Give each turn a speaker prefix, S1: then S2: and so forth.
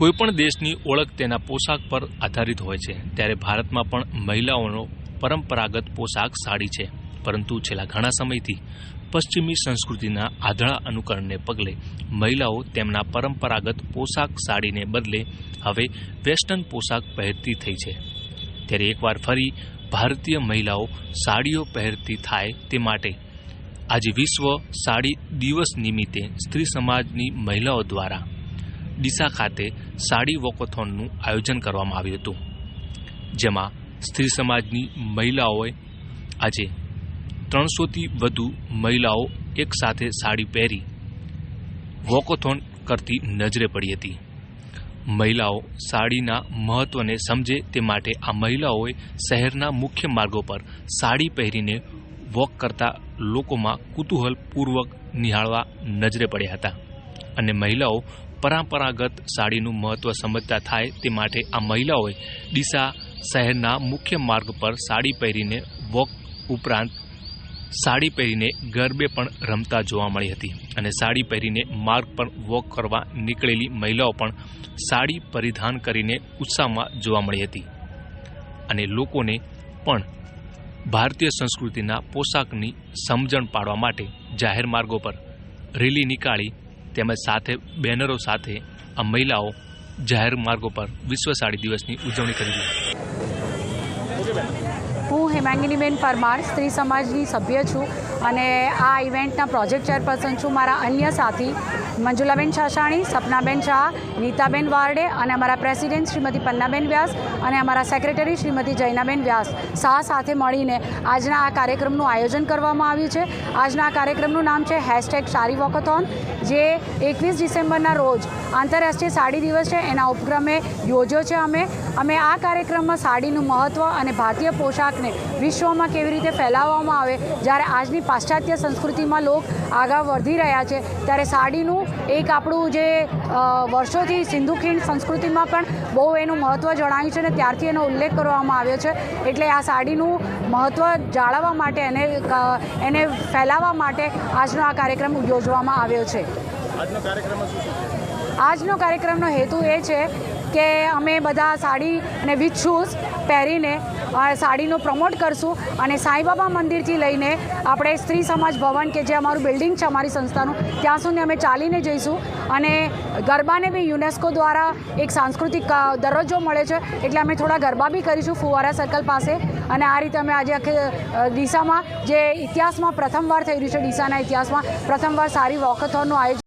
S1: કોઈપણ દેશની ઓળખ તેના પોશાક પર આધારિત હોય છે. ત્યારે ભારતમાં પણ મહિલાઓનો પરંપરાગત પોશાક સાડી છે. પરંતુ છેલ્લા ઘણા સમયથી પશ્ચિમી સંસ્કૃતિના આધળા અનુકરણને પગલે મહિલાઓ તેમના પરંપરાગત પોશાક સાડીને બદલે હવે વેસ્ટર્ન પોશાક પહેરતી થઈ છે. ત્યારે એકવાર ફરી ભારતીય મહિલાઓ સાડીઓ પહેરતી થાય તે માટે આજે વિશ્વ સાડી દિવસ નિમિત્તે સ્ત્રી સમાજની મહિલાઓ દ્વારા ડીસા ખાતે સાડી વોકોથોનનું આયોજન કરવામાં આવ્યું હતું, જેમાં સ્ત્રી સમાજની મહિલાઓએ આજે ત્રણસોથી વધુ મહિલાઓ એકસાથે સાડી પહેરી વોકોથોન કરતી નજરે પડી હતી. મહિલાઓ સાડીના મહત્વને સમજે તે માટે આ મહિલાઓએ શહેરના મુખ્ય માર્ગો પર સાડી પહેરીને વોક કરતા લોકોમાં કુતૂહલપૂર્વક નિહાળવા નજરે પડ્યા હતા અને મહિલાઓ પરંપરાગત સાડીનું મહત્વ સમજતા થાય તે માટે આ મહિલાઓએ ડીસા શહેરના મુખ્ય માર્ગ પર સાડી પહેરીને વોક ઉપરાંત સાડી પહેરીને ગરબે પણ રમતા જોવા મળી હતી. અને સાડી પહેરીને માર્ગ પર વોક કરવા નીકળેલી મહિલાઓ પણ સાડી પરિધાન કરીને ઉત્સાહમાં જોવા મળી હતી. અને લોકોને પણ ભારતીય સંસ્કૃતિના પોશાકની સમજણ પાડવા માટે જાહેર માર્ગો પર રેલી નીકાળી તેમજ સાથે બેનરો સાથે આ મહિલાઓ જાહેર માર્ગો પર વિશ્વ સાડી દિવસની ઉજવણી કરી હતી
S2: હું હેમાંગિનીબેન પરમાર, સ્ત્રી સમાજની સભ્ય છું અને આ ઇવેન્ટના પ્રોજેક્ટ ચેરપર્સન છું મારા અન્ય સાથી મંજુલાબેન છાશાણી સપનાબેન શાહ, નીતાબેન વારડે અને અમારા પ્રેસિડેન્ટ શ્રીમતી પન્નાબેન વ્યાસ અને અમારા સેક્રેટરી શ્રીમતી જૈનાબેન વ્યાસ. શાહ સાથે મળીને આજના આ કાર્યક્રમનું આયોજન કરવામાં આવ્યું છે. આજના આ કાર્યક્રમનું નામ છે હેશટેગ સારી વોકથોન, જે એકવીસ ડિસેમ્બરના રોજ આંતરરાષ્ટ્રીય સાડી દિવસ છે. એના ઉપક્રમે યોજ્યો છે અમે. અમે આ કાર્યક્રમમાં સાડીનું મહત્ત્વ અને ભારતીય પોશાકને વિશ્વમાં કેવી રીતે ફેલાવવામાં આવે જ્યારે આજની પાશ્ચાત્ય સંસ્કૃતિમાં લોક આગળ વધી રહ્યા છે ત્યારે સાડીનું એક આપણું જે વર્ષોથી સિંધુ ખીણ સંસ્કૃતિમાં પણ બહુ એનું મહત્ત્વ જણાયું છે અને ત્યારથી એનો ઉલ્લેખ કરવામાં આવ્યો છે. એટલે આ સાડીનું મહત્ત્વ જાળવવા માટે એને એને ફેલાવવા માટે આજનો આ કાર્યક્રમ યોજવામાં આવ્યો છે?
S3: આજનો
S2: કાર્યક્રમનો હેતુ એ છે કે અમે બધા સાડી અને વિથ શૂઝ પહેરીને સાડીનું પ્રમોટ કરશું અને સાંઈબાબા મંદિરથી લઈને આપણે સ્ત્રી સમાજ ભવન કે જે અમારું બિલ્ડિંગ છે, અમારી સંસ્થાનું, ત્યાં સુધી અમે ચાલીને જઈશું. અને ગરબાને બી યુનેસ્કો દ્વારા એક સાંસ્કૃતિક દરજ્જો મળે છે, એટલે અમે થોડા ગરબા બી કરીશું ફુવારા સર્કલ પાસે. અને આ રીતે અમે આજે આખે ડીસામાં જે ઇતિહાસમાં પ્રથમવાર થઈ રહ્યું છે, ડીસાના ઇતિહાસમાં પ્રથમવાર સારી વોકથોનનું આયોજન